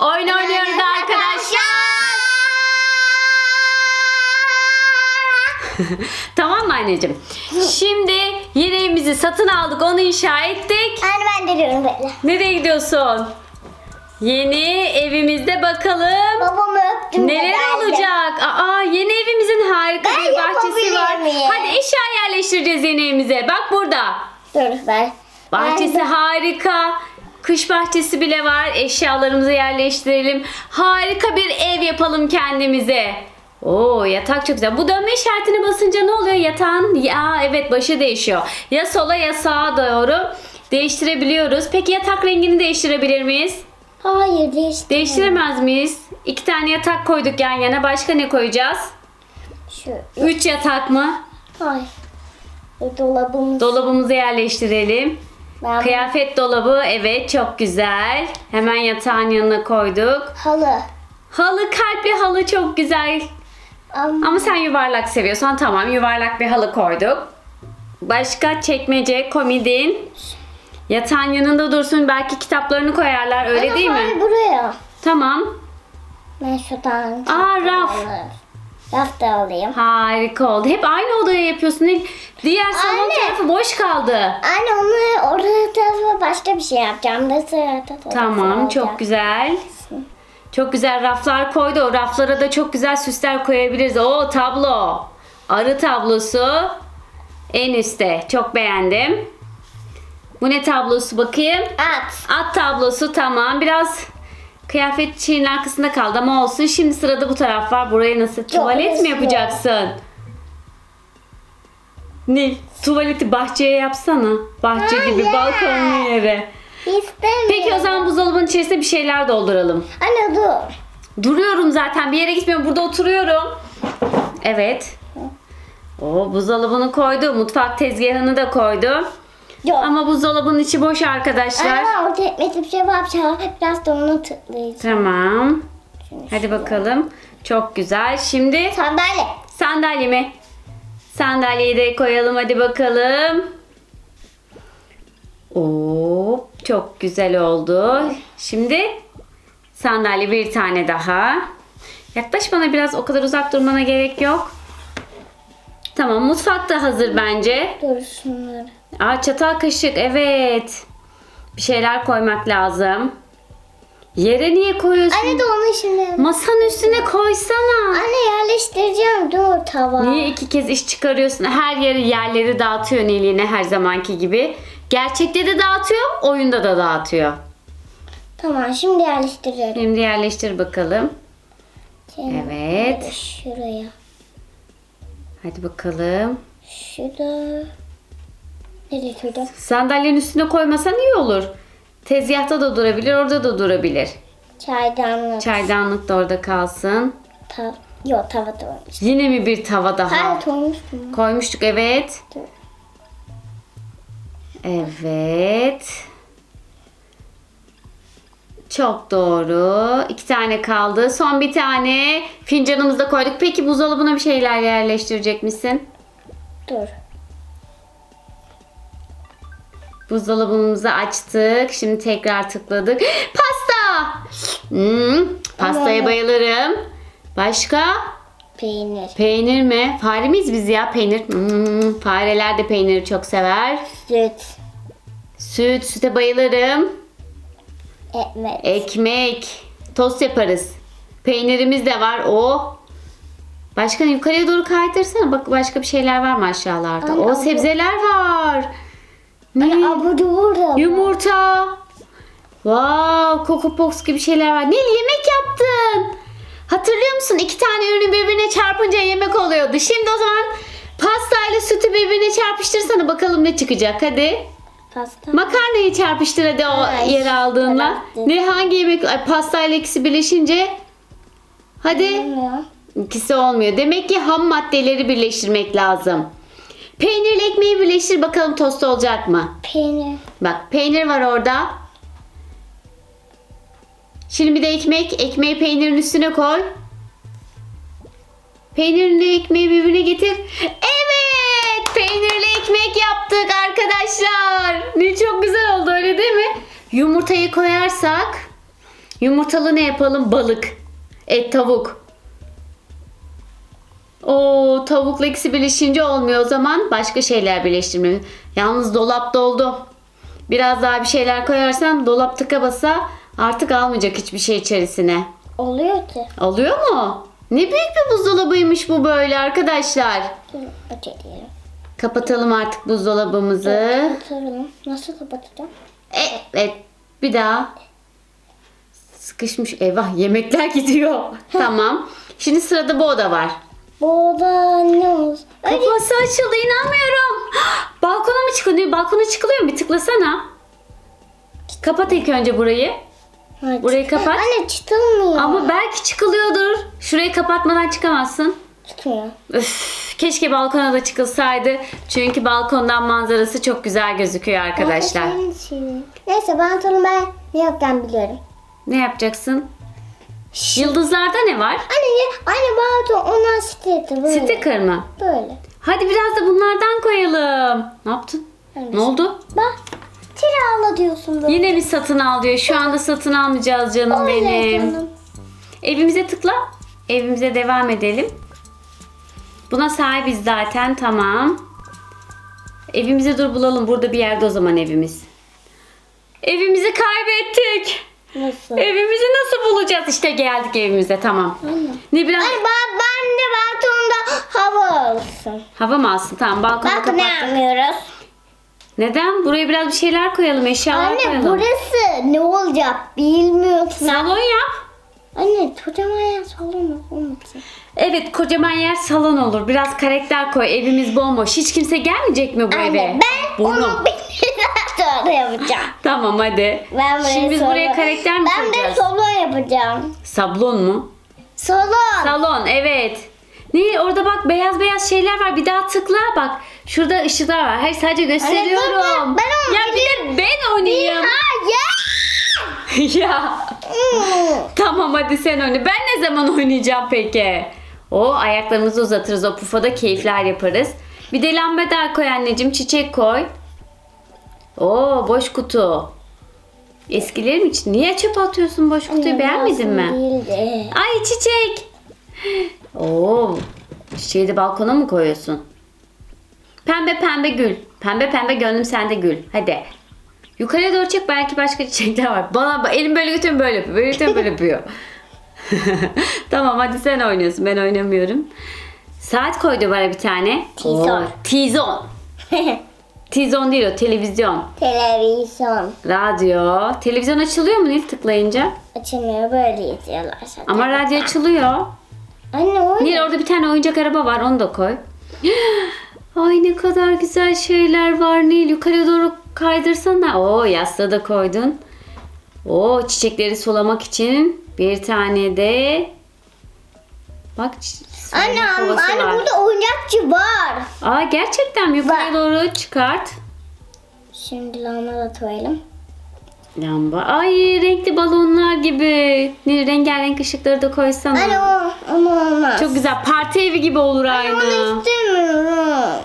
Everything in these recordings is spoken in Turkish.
Oyun oynuyoruz arkadaşlar. tamam mı anneciğim? Şimdi yeni evimizi satın aldık, onu inşa ettik. Anne ben de diyorum böyle. Nereye gidiyorsun? Yeni evimizde bakalım Babamı öptüm. de neler geldim. olacak. Aa yeni evimizin harika Ben bir bahçesi var. yapabilir miyim? Hadi eşya yerleştireceğiz yeni evimize. Bak burada. Dur. Bahçesi Ben de- harika. Kış bahçesi bile var. Eşyalarımızı yerleştirelim. Harika bir ev yapalım kendimize. Oo yatak çok güzel. Bu dönme işaretine basınca ne oluyor? Yatağın ya evet başı değişiyor. Ya sola ya sağa doğru değiştirebiliyoruz. Peki yatak rengini değiştirebilir miyiz? Hayır değişti. Değiştiremez miyiz? İki tane yatak koyduk yan yana. Başka ne koyacağız? Şu. Üç yatak mı? Hayır. Dur, Dolabımız. Dolabımızı yerleştirelim. Ben Kıyafet dolabı evet çok güzel. Hemen yatağın yanına koyduk. halı. Halı kalpli halı çok güzel. Ama, Ama sen yuvarlak seviyorsan tamam yuvarlak bir halı koyduk. Başka çekmece, komodin. Yatağın yanında dursun belki kitaplarını koyarlar öyle Ama değil hayır, mi? buraya. Tamam. Ben şuradan. Aa, raf. Raf da alayım. Harika oldu. Hep aynı odaya yapıyorsun. Diğer salon Anne. tarafı boş kaldı. Anne onu orada tarafa başka bir şey yapacağım. Da sırada Tamam çok güzel. Çok güzel raflar koydu. O raflara da çok güzel süsler koyabiliriz. O tablo. Arı tablosu. En üstte. Çok beğendim. Bu ne tablosu bakayım? At. At tablosu tamam. Biraz kıyafet şeyin arkasında kaldı ama olsun. Şimdi sırada bu taraf var. Buraya nasıl? Tuvalet mi yapacaksın? Nil, tuvaleti bahçeye yapsana. Bahçe gibi Hayır. balkonlu yere. İstemiyorum. Peki o zaman buzdolabının içerisine bir şeyler dolduralım. Anne dur. Duruyorum zaten bir yere gitmiyorum burada oturuyorum. Evet. O buzdolabını koydu. Mutfak tezgahını da koydu. Yok. Ama buzdolabının içi boş arkadaşlar. Ama orada etmedim bir şey yapacağım. Biraz da onu tıklayacağım. Tamam. Hadi bakalım. Çok güzel. Şimdi Sandalye. sandalye mi? Sandalyeyi de koyalım hadi bakalım. Oo, çok güzel oldu. Şimdi sandalye bir tane daha. Yaklaş bana biraz o kadar uzak durmana gerek yok. Tamam mutfak da hazır bence. Dur şunları. Aa çatal kaşık evet. Bir şeyler koymak lazım. Yere niye koyuyorsun? Anne de onu şimdi. Masanın üstüne koysana. Anne yerleştireceğim. Dur tava. Niye iki kez iş çıkarıyorsun? Her yeri yerleri dağıtıyor Nil'ine her zamanki gibi. Gerçekte de dağıtıyor, oyunda da dağıtıyor. Tamam şimdi yerleştiriyorum. Şimdi yerleştir bakalım. Şimdi Evet. Şuraya. Hadi bakalım. Şurada. Nereye? Sandalyenin üstüne koymasan iyi olur. Tezgahta da durabilir, orada da durabilir. Çaydanlık. Çaydanlık da orada kalsın. Ta Yok tava da olmuş. Yine mi bir tava daha? Hayır olmuştu mu? Koymuştuk evet. Dur. Evet. Çok doğru. İki tane kaldı. Son bir tane fincanımızı da koyduk. Peki buzdolabına bir şeyler yerleştirecek misin? Dur. Buzdolabımızı açtık. Şimdi tekrar tıkladık. Pasta! Hmm, pastaya bayılırım. Başka? Peynir. Peynir mi? Fare miyiz biz ya? Peynir. Hmm, fareler de peyniri çok sever. Süt. Süt, süte bayılırım. Ekmek. Ekmek. Tost yaparız. Peynirimiz de var. O. Başka yukarıya doğru kaydırsana. Bak başka bir şeyler var mı aşağılarda? Anne, o sebzeler var. Ne? Abur da. Yumurta. Wow, Coco Pops gibi şeyler var. Nil yemek yaptın. Hatırlıyor musun? İki tane ürünü birbirine çarpınca yemek oluyordu. Şimdi o zaman pastayla sütü birbirine çarpıştırsana bakalım ne çıkacak. Hadi. Pasta. Makarnayı çarpıştır hadi o Ay, yere aldığında. Ne hangi yemek ay, pastayla ikisi birleşince hadi Bilmiyorum. ikisi olmuyor. Demek ki ham maddeleri birleştirmek lazım. Peynirle ekmeği birleştir bakalım tost olacak mı? Peynir. Bak peynir var orada. Şimdi bir de ekmek. Ekmeği peynirin üstüne koy. Peynirle ekmeği birbirine getir. Evet! Peynirli ekmek yaptık arkadaşlar. Ne çok güzel oldu öyle değil mi? Yumurtayı koyarsak Yumurtalı ne yapalım? Balık. Et, tavuk. O tavukla ikisi birleşince olmuyor. O zaman başka şeyler birleştirmeli. Yalnız dolap doldu. Biraz daha bir şeyler koyarsan dolap tıka basa artık almayacak hiçbir şey içerisine. Oluyor ki. Alıyor mu? Ne büyük bir buzdolabıymış bu böyle arkadaşlar. Kapatalım artık buzdolabımızı. Kapatalım. Nasıl kapatacağım? Evet. Bir daha. Sıkışmış. Eyvah yemekler gidiyor. tamam. Şimdi sırada bu oda var. Bu da ne olsun? Kapısı açıldı inanmıyorum. Balkona mı çıkılıyor? Balkona çıkılıyor mu? Bir tıklasana. Kapat ilk önce burayı. hadi. Burayı kapat. Anne çıtılmıyor. Ama belki çıkılıyordur. Şurayı kapatmadan çıkamazsın. Çıkmıyor. Öf, keşke balkona da çıkılsaydı. Çünkü balkondan manzarası çok güzel gözüküyor arkadaşlar. Neyse ben sonra ben ne yapacağım biliyorum. Ne yapacaksın? Yıldızlarda ne var? Anne, anne bana ona sticker böyle. Sticker mı? Böyle. Hadi biraz da bunlardan koyalım. Ne yaptın? Evet. Ne oldu? Bak. Kirala diyorsun böyle. Yine bir satın al diyor. Şu anda satın almayacağız canım Oley benim. canım. Evimize tıkla. Evimize devam edelim. Buna sahibiz zaten tamam. Evimize dur bulalım. Burada bir yerde o zaman evimiz. Evimizi kaybettik. Nasıl? Evimizi nasıl bulacağız? İşte geldik evimize tamam. Ne biraz Anne ben, ben de balkonda hava alsın. hava mı alsın? Tamam balkonu Bak ne kapattık. yapmıyoruz? Neden? Buraya biraz bir şeyler koyalım. Eşyalar Anne koyalım. burası ne olacak bilmiyorsun. Salon yap. Anne kocaman yer salon olmasın. Evet kocaman yer salon olur. Biraz karakter koy. Evimiz bomboş. Hiç kimse gelmeyecek mi bu eve? Anne ben Burnum. onu bir sonra yapacağım. Tamam hadi. Ben buraya Şimdi biz salon- buraya karakter mi Ben koyacağız? salon yapacağım. Sablon mu? Salon. Salon evet. Ne orada bak beyaz beyaz şeyler var. Bir daha tıkla bak. Şurada ışıklar var. Hayır sadece gösteriyorum. dur, ben onu ya bir de ben oynayayım. Hayır. ya. Tamam hadi sen oyna. Ben ne zaman oynayacağım peki? O ayaklarımızı uzatırız. O pufada keyifler yaparız. Bir de lambader koy anneciğim. Çiçek koy. Oo boş kutu. Eskileri mi için? Niye çöpe atıyorsun boş kutuyu? Beğenmedin mi? Değildi. Ay çiçek. Oo. Çiçeği de balkona mı koyuyorsun? Pembe pembe gül. Pembe pembe gönlüm sende gül. Hadi. Yukarıya doğru çek belki başka çiçekler var. Bana elim böyle götürüyorum böyle yapıyor. Böyle götürüyorum böyle yapıyor. tamam hadi sen oynuyorsun. Ben oynamıyorum. Saat koydu bana bir tane. Tizon. Tizon. Tizon değil o televizyon. Televizyon. Radyo. Televizyon açılıyor mu Nil tıklayınca? Açılmıyor böyle izliyorlar zaten. Ama radyo açılıyor. Anne o Nil orada bir tane oyuncak araba var onu da koy. Ay ne kadar güzel şeyler var Nil. Yukarı doğru kaydırsana. Oo yastığı da koydun. Oo çiçekleri sulamak için bir tane de bak Anne, anne var. burada oyuncakçı var. Aa gerçekten mi? Yukarı Var. doğru çıkart. Şimdi lamba da koyalım. Lamba. Ay renkli balonlar gibi. Nil rengarenk ışıkları da koysana. Anne o ama olmaz. Çok güzel. Parti evi gibi olur aynı. Onu istemiyorum.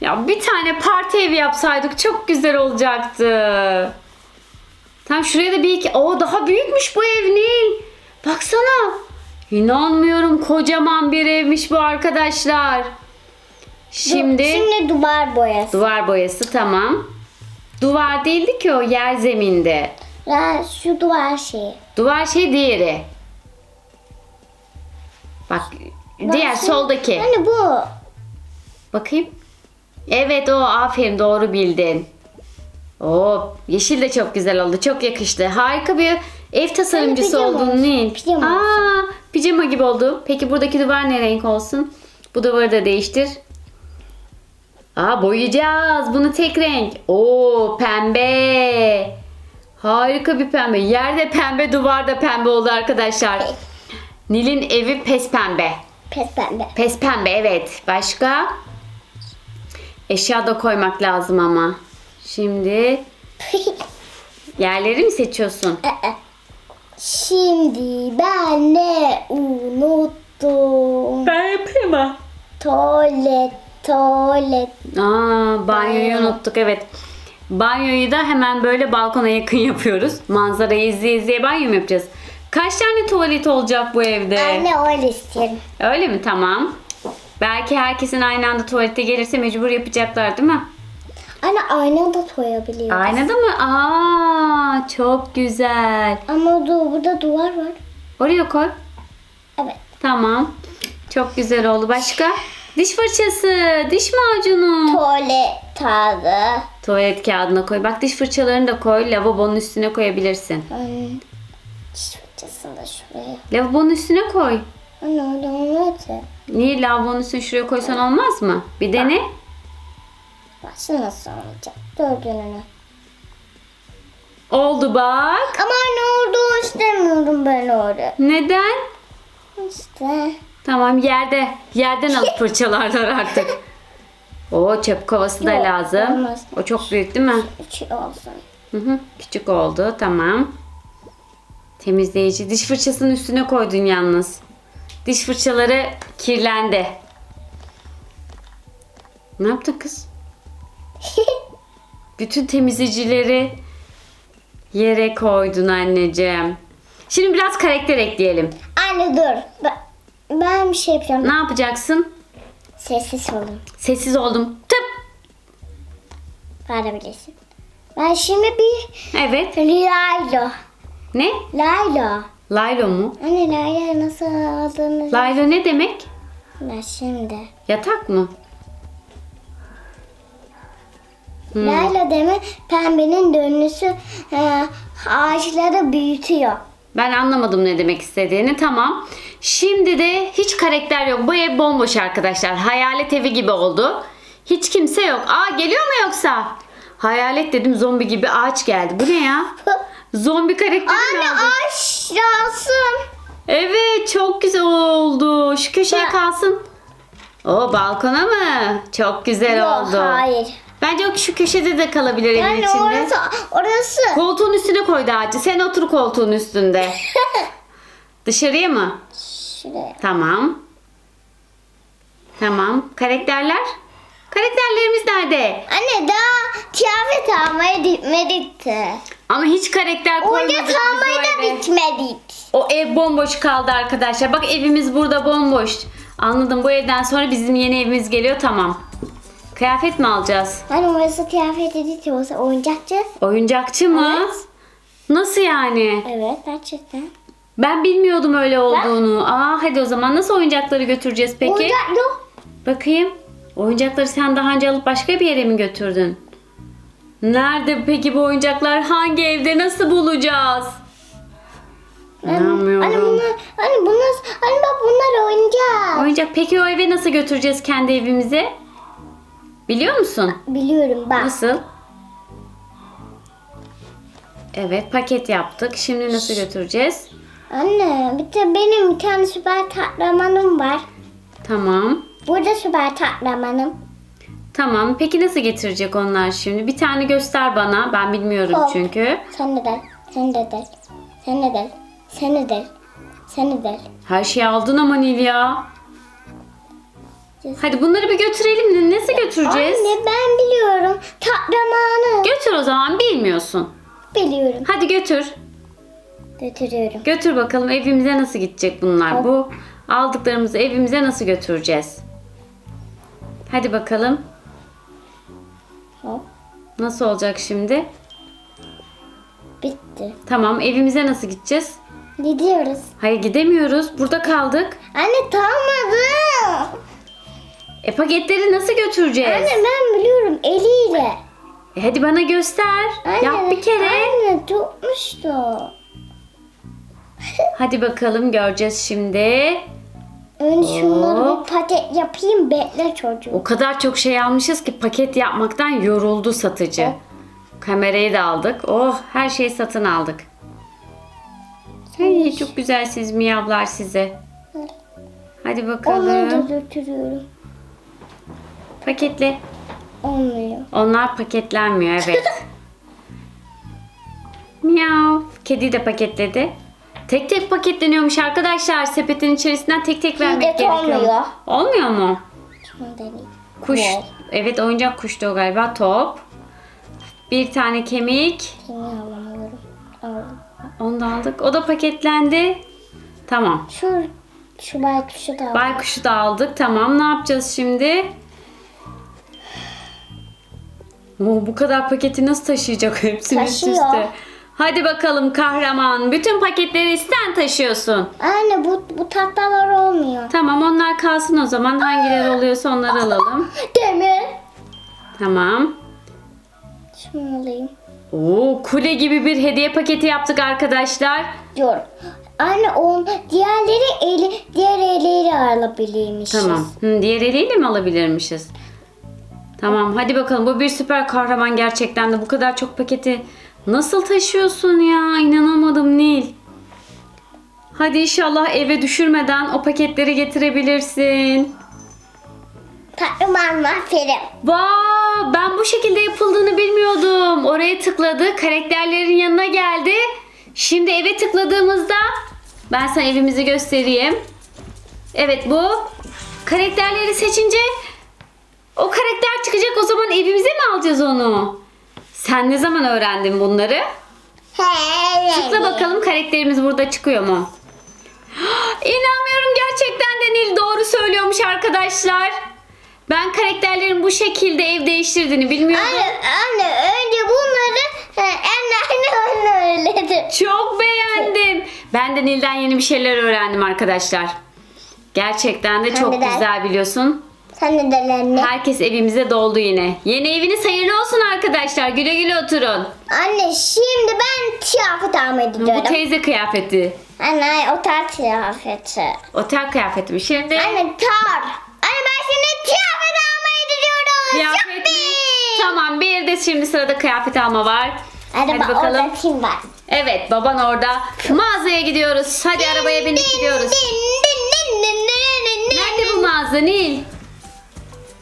Ya bir tane parti evi yapsaydık çok güzel olacaktı. Tam şuraya da bir iki... Oo daha büyükmüş bu ev Nil. Baksana. İnanmıyorum kocaman bir evmiş bu arkadaşlar. Şimdi, Şimdi duvar boyası. duvar boyası tamam. Duvar değildi ki o yer zeminde. Ya şu duvar şeyi. Duvar şey diğeri. Bak diğer Bak, soldaki. Anne bu. Bakayım. Evet o aferin doğru bildin. Oo yeşil de çok güzel oldu. Çok yakıştı. Harika bir ev tasarımcısı pijama oldun olsun, Nil. pijama Aa, pijama gibi oldu. Peki buradaki duvar ne renk olsun? Bu duvarı da değiştir. Aa boyayacağız. Bunu tek renk. Oo pembe. Harika bir pembe. Yerde pembe, duvarda pembe oldu arkadaşlar. Nil'in evi pes pembe. Pes pembe. Pes pembe evet. Başka? Eşya da koymak lazım ama. Şimdi yerleri mi seçiyorsun? Şimdi ben ne unuttum? Ben yapayım mı? Tuvalet, tuvalet. Aa, banyoyu Banyo. unuttuk evet. Banyoyu da hemen böyle balkona yakın yapıyoruz. Manzarayı izleye izleye banyo mu yapacağız? Kaç tane tuvalet olacak bu evde? Anne öyle isterim. Öyle mi? Tamam. Belki herkesin aynı anda tuvalete gelirse mecbur yapacaklar değil mi? Anne aynı da koyabiliyoruz. Aynada mı? Aa, çok güzel. Ama du burada duvar var. Oraya koy. Evet. Tamam. Çok güzel oldu. Başka? Diş fırçası, diş macunu. Tuvalet tarzı. Tuvalet kağıdına koy. Bak diş fırçalarını da koy. Lavabonun üstüne koyabilirsin. Anne. Diş fırçasını da şuraya. Lavabonun üstüne koy. Anne olmadı. Niye lavabonun üstüne şuraya koysan olmaz mı? Bir dene. Başka nasıl olacak? Dördününü. Oldu bak. Ama anne orada istemiyorum ben orada. Neden? İşte. Tamam yerde. Yerden alıp fırçalarlar artık. O çöp kovası da Yok, lazım. olmaz. O çok büyük değil mi? İçi olsun. Hı hı, küçük oldu. Tamam. Temizleyici. Diş fırçasının üstüne koydun yalnız. Diş fırçaları kirlendi. Ne yaptın kız? Bütün temizleyicileri yere koydun anneciğim. Şimdi biraz karakter ekleyelim. Anne dur. Ben, ben bir şey yapacağım. Ne yapacaksın? Sessiz olun. Sessiz oldum. Tıp. Bağırabilirsin. Ben şimdi bir Evet. Layla. Ne? Layla. Laylo mu? Anne Layla nasıl aldığını Laylo ne demek? ben şimdi. Yatak mı? Hmm. Layla demek pembenin dönüsü e, ağaçları büyütüyor. Ben anlamadım ne demek istediğini. Tamam. Şimdi de hiç karakter yok. Bu ev bomboş arkadaşlar. Hayalet evi gibi oldu. Hiç kimse yok. Aa geliyor mu yoksa? Hayalet dedim zombi gibi ağaç geldi. Bu ne ya? Zombi karakteri Anne geldi. aşağısın. Evet çok güzel oldu. Şu köşeye kalsın. O balkona mı? Çok güzel Yok oldu. hayır. Bence o şu köşede de kalabilir evin Yani içinde. orası orası. Koltuğun üstüne koydu ağacı. Sen otur koltuğun üstünde. Dışarıya mı? Şuraya. Tamam. Tamam. Karakterler? Karakterlerimiz nerede? Anne daha kıyafet almaya gitmedik de. Ama hiç karakter koymadık Oyuncak almaya da eve. gitmedik. O ev bomboş kaldı arkadaşlar. Bak evimiz burada bomboş. Anladım. Bu evden sonra bizim yeni evimiz geliyor. Tamam. Kıyafet mi alacağız? Hani orası kıyafet editi olsa oyuncakçı. Oyuncakçı mı? Evet. Nasıl yani? Evet gerçekten. Ben bilmiyordum öyle olduğunu. Aa hadi o zaman nasıl oyuncakları götüreceğiz peki? Oyuncak yok. Bakayım. Oyuncakları sen daha önce alıp başka bir yere mi götürdün? Nerede peki bu oyuncaklar? Hangi evde? Nasıl bulacağız? İnanmıyorum. Anne bunlar, anne bunlar, anne bak bunlar oyuncak. Oyuncak peki o eve nasıl götüreceğiz kendi evimize? Biliyor musun? Biliyorum bak. Nasıl? Evet paket yaptık. Şimdi nasıl götüreceğiz? Anne bir de benim bir tane süper kahramanım var. Tamam. Burada süper kahramanım. Tamam. Peki nasıl getirecek onlar şimdi? Bir tane göster bana. Ben bilmiyorum Hop. çünkü. Sen de del. Sen de del. Sen de del. Sen de del. Sen de del. Her şeyi aldın ama Nilya. Hadi bunları bir götürelim. Nasıl götüreceğiz? Anne ben biliyorum. Kahramanı. Götür o zaman bilmiyorsun. biliyorum. Hadi götür. Götürüyorum. Götür bakalım evimize nasıl gidecek bunlar. Hop. Bu aldıklarımızı evimize nasıl götüreceğiz? Hadi bakalım. Hop. Nasıl olacak şimdi? Bitti. Tamam evimize nasıl gideceğiz? Gidiyoruz. Hayır gidemiyoruz. Burada kaldık. Anne tamamladım. E paketleri nasıl götüreceğiz? Anne ben biliyorum eliyle. E, hadi bana göster. Anne, Yap bir kere. Anne tutmuştu. Hadi bakalım göreceğiz şimdi. Önce şunları bir paket yapayım bekle çocuğum. O kadar çok şey almışız ki paket yapmaktan yoruldu satıcı. Hop. Kamerayı da aldık. Oh her şeyi satın aldık. Ay, çok güzelsiniz miyavlar size. Hadi Onları bakalım. da götürüyorum. Paketle. Olmuyor. Onlar paketlenmiyor evet. Miyav. Kedi de paketledi. Tek tek paketleniyormuş arkadaşlar. Sepetin içerisinden tek tek vermek Şiddet gerekiyor. olmuyor. Olmuyor mu? Şunu deneyeyim. Kuş. Wow. Evet oyuncak kuştu o galiba. Top. Bir tane kemik. Kimi alamıyorum. Aldım. Onu da aldık. O da paketlendi. Tamam. Şu şu baykuşu da al. Baykuşu da aldık. Tamam. Ne yapacağız şimdi? Oo, bu kadar paketi nasıl taşıyacak hepsini üst Taşıyor. üste? Hadi bakalım kahraman. Bütün paketleri sen taşıyorsun. Anne bu bu tahtalar olmuyor. Tamam onlar kalsın o zaman. Hangileri oluyorsa onları alalım. Demir. Tamam. Şunu alayım. Oo, kule gibi bir hediye paketi yaptık arkadaşlar. Dur. Anne on diğerleri eli diğer eliyle alabilirmişiz. Tamam. Hı, diğer eliyle mi alabilirmişiz? Tamam hadi bakalım bu bir süper kahraman gerçekten de bu kadar çok paketi nasıl taşıyorsun ya inanamadım Nil. Hadi inşallah eve düşürmeden o paketleri getirebilirsin. Kahraman aferin. Vaa ben bu şekilde yapıldığını bilmiyordum. Oraya tıkladı karakterlerin yanına geldi. Şimdi eve tıkladığımızda ben sana evimizi göstereyim. Evet bu. Karakterleri seçince o karakter çıkacak o zaman evimize mi alacağız onu? Sen ne zaman öğrendin bunları? Tıkla bakalım karakterimiz burada çıkıyor mu? İnanmıyorum gerçekten de Nil doğru söylüyormuş arkadaşlar. Ben karakterlerin bu şekilde ev değiştirdiğini bilmiyordum. Anne, anne önce bunları anne anne öyledi. Çok beğendim. Ben de Nil'den yeni bir şeyler öğrendim arkadaşlar. Gerçekten de çok güzel biliyorsun. Sen? Herkes evimize doldu yine. Yeni eviniz hayırlı olsun arkadaşlar. Güle güle oturun. Anne şimdi ben kıyafet almayı Bu gidiyorum. teyze kıyafeti. Anne o tar kıyafeti. Otel kıyafeti mi? Şimdi Anne tar. Anne ben şimdi kıyafet almaya gidiyorum. kıyafet mi? Tamam bir de şimdi sırada kıyafet alma var. Hadi, Hadi bak, bakalım. Orada kim var? Evet baban orada. Mağazaya gidiyoruz. Hadi arabaya binip gidiyoruz. Nerede bu mağaza Nil?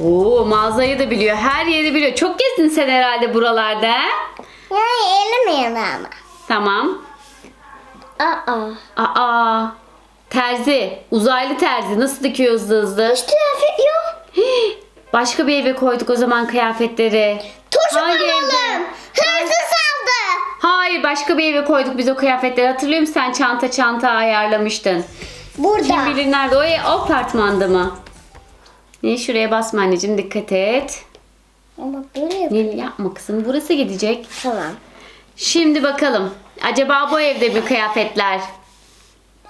Oo mağazayı da biliyor. Her yeri biliyor. Çok gezdin sen herhalde buralarda. Yani elemeyin ama. Tamam. Aa. Aa terzi. Uzaylı terzi. Nasıl dikiyor hızlı hızlı? Hiç kıyafet yok. Başka bir eve koyduk o zaman kıyafetleri. Turşu Hangi alalım. Hırsız aldı. Hayır başka bir eve koyduk biz o kıyafetleri. Hatırlıyor musun sen çanta çanta ayarlamıştın. Burada. Kim bilir nerede? O, o apartmanda mı? Nil şuraya basma anneciğim dikkat et. Ama böyle yap- Nil yapma kızım burası gidecek. Tamam. Şimdi bakalım. Acaba bu evde mi kıyafetler?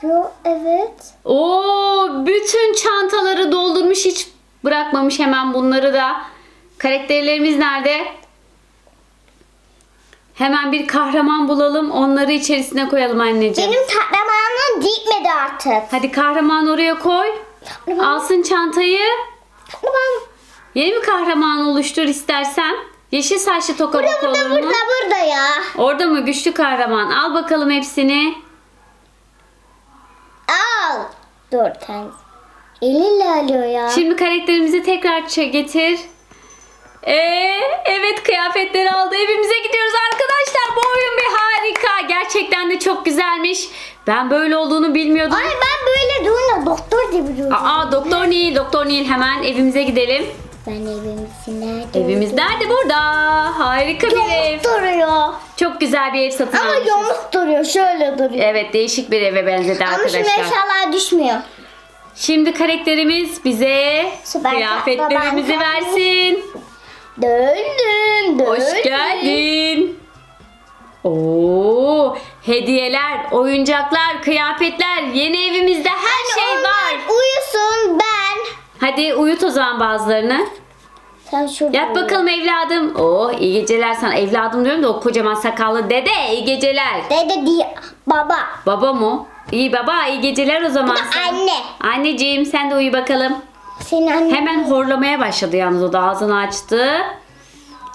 Yo evet. Oo, bütün çantaları doldurmuş hiç bırakmamış hemen bunları da. Karakterlerimiz nerede? Hemen bir kahraman bulalım. Onları içerisine koyalım anneciğim. Benim tahtamanım dikmedi artık. Hadi kahraman oraya koy. Alsın çantayı. Tahtaman. Yeni bir kahraman oluştur istersen. Yeşil saçlı toka Burada bak burada olur mu? burada burada ya. Orada mı güçlü kahraman? Al bakalım hepsini. Al. Dur sen. Eliyle alıyor ya. Şimdi karakterimizi tekrar getir. Ee, evet kıyafetleri aldı. Evimize gidiyoruz arkadaşlar. Bu oyun bir harika. Gerçekten de çok güzelmiş. Ben böyle olduğunu bilmiyordum. Ay ben böyle durunca doktor gibi duruyorum. Aa Doktor Nil, Doktor Nil hemen evimize gidelim. Ben evimsin nerede? Evimiz nerede? Burada. Harika bir ev. Yamuk duruyor. Çok güzel bir ev satın Ama almışız. yamuk duruyor. Şöyle duruyor. Evet değişik bir eve benzedi Ama arkadaşlar. eşyalar düşmüyor. Şimdi karakterimiz bize Süper kıyafetlerimizi versin. Döndüm döndüm. Hoş geldin. Oo, hediyeler, oyuncaklar, kıyafetler, yeni evimizde her şey Onlar var. Uyusun ben. Hadi uyut o zaman bazılarını. Sen şurada Yat bakalım evladım. Oo, iyi geceler sana. Evladım diyorum da o kocaman sakallı dede iyi geceler. Dede diye baba. Baba mı? İyi baba iyi geceler o zaman. Bu da anne. Anneciğim sen de uyu bakalım. Senin annen. Hemen horlamaya başladı yalnız o da ağzını açtı.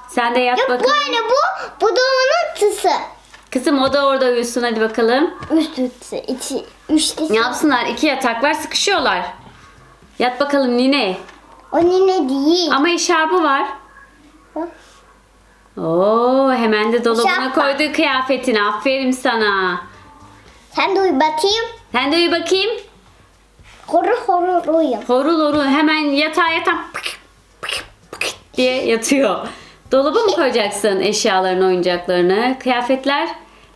Sen de yat Yok bu bakalım. anne bu. Bu da onun tısı. Kızım o da orada uyusun hadi bakalım. Üst üstü. içi. Üçlü. Ne yapsınlar? İki yatak var sıkışıyorlar. Yat bakalım nine. O nene değil. Ama eşarbı var. Bak. Oo hemen de dolabına Eşarp var. koydu kıyafetini. Aferin sana. Sen de uyu bakayım. Sen de uyu bakayım. Horur horur uyu. Horul horul hemen yatağa yatan pık pık pık diye yatıyor. Dolaba mı koyacaksın eşyalarını, oyuncaklarını? Kıyafetler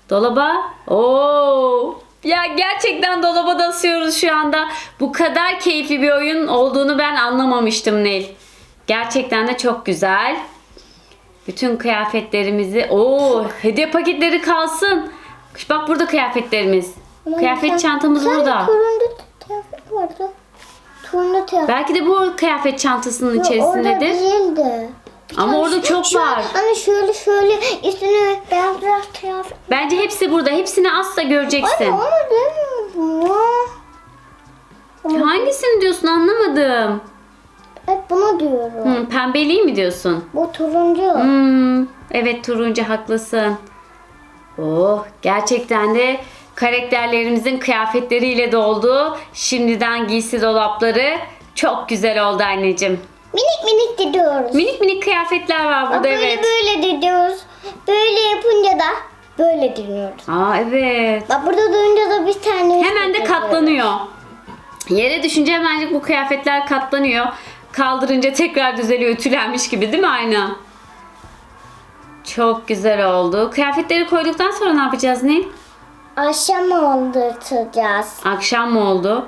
Dolaba. Oo. Ya gerçekten dolaba da asıyoruz şu anda. Bu kadar keyifli bir oyun olduğunu ben anlamamıştım Nil. Gerçekten de çok güzel. Bütün kıyafetlerimizi. Oo, hediye paketleri kalsın. Bak burada kıyafetlerimiz. Kıyafet çantamız burada. Kıyafet vardı. Kıyafet. Belki de bu kıyafet çantasının Orada içerisindedir. değildi. Ama orada çok var. Hani şöyle şöyle üstüne beyaz beyaz kıyafet. Bence hepsi burada. Hepsini asla göreceksin. Anne onu demiyorum ya. Hangisini diyorsun anlamadım. Evet bunu diyorum. Hı, pembeliği mi diyorsun? Bu turuncu. Hmm, evet turuncu haklısın. Oh gerçekten de karakterlerimizin kıyafetleriyle doldu. Şimdiden giysi dolapları çok güzel oldu anneciğim. Minik minik de diyoruz. Minik minik kıyafetler var burada böyle evet. böyle de diyoruz. Böyle yapınca da böyle dinliyoruz. Aa evet. Bak burada duyunca da bir tane. Hemen de katlanıyor. Yere düşünce hemencik bu kıyafetler katlanıyor. Kaldırınca tekrar düzeliyor ütülenmiş gibi değil mi aynı? Çok güzel oldu. Kıyafetleri koyduktan sonra ne yapacağız Nil? Akşam aldırtacağız. Akşam mı oldu?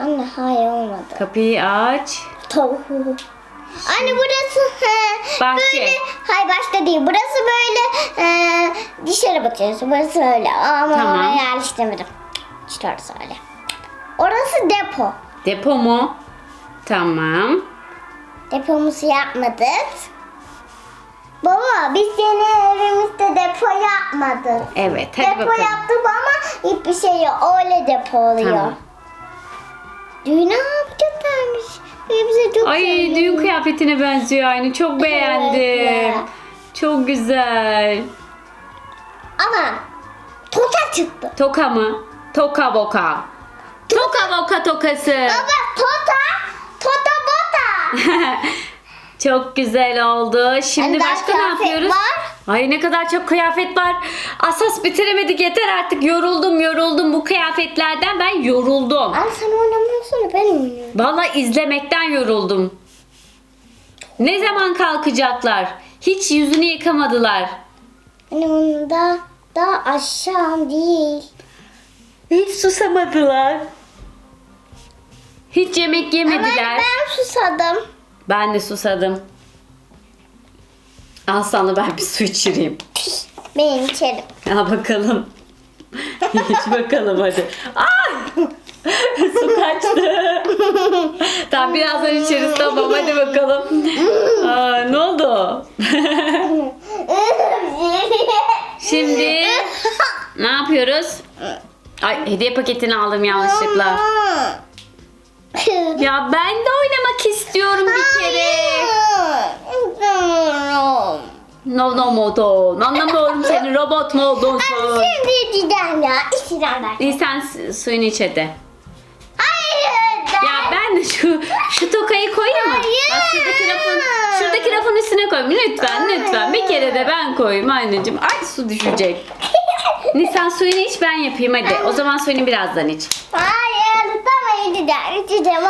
Anne hayır olmadı. Kapıyı aç. Tavuğu. Anne burası he, Bahçe. böyle hayır başta değil. Burası böyle e, dışarı bakıyorsun. Burası öyle ama Tamam. oraya yerleştirmedim. İşte orası öyle. Orası depo. Depo mu? Tamam. Depomuzu yapmadık. Baba biz yeni evimizde depo yapmadık. Evet hadi depo bakalım. yaptık ama hiçbir şey yok. Öyle depo oluyor. Tamam. Düğün ne yapacaklarmış? Bize çok Ay sevdim. düğün kıyafetine benziyor aynı. Çok beğendim. ya. Çok güzel. Ama tota çıktı. Toka mı? Toka boka. Toka boka tokası. Baba tota, tota bota. çok güzel oldu. Şimdi Hani başka ne yapıyoruz? var. Ay ne kadar çok kıyafet var. Asas bitiremedik yeter artık. Yoruldum yoruldum bu kıyafetlerden. Ben yoruldum. Al sen oynamıyorsun ben oynuyorum. Vallahi izlemekten yoruldum. Ne zaman kalkacaklar? Hiç yüzünü yıkamadılar. Hani onu da aşağı değil. Hiç susamadılar. Hiç yemek Ama yemediler. ben susadım. Ben de susadım. Al sana ben bir su içireyim. Benim içerim. Al bakalım. İç bakalım hadi. Ay! su kaçtı. tamam birazdan içeriz tamam hadi bakalım. Aa, ne oldu? Şimdi ne yapıyoruz? Ay hediye paketini aldım yanlışlıkla. Ya ben de oynamak istiyorum bir kere. No no modo. Anlamıyorum seni robot mu oldun sen? Şimdi gideceğim ya. İçeceğim ben. İyi sen su- suyunu iç hadi. Hayır. Ya ben de şu şu tokayı koyayım mı? Hayır. Bak şuradaki rafın, şuradaki rafın üstüne koyayım. Lütfen lütfen. Bir kere de ben koyayım anneciğim. Ay su düşecek. Nisan suyunu iç ben yapayım hadi. O zaman suyunu birazdan iç. Hayır. Tamam içeceğim. İçeceğim.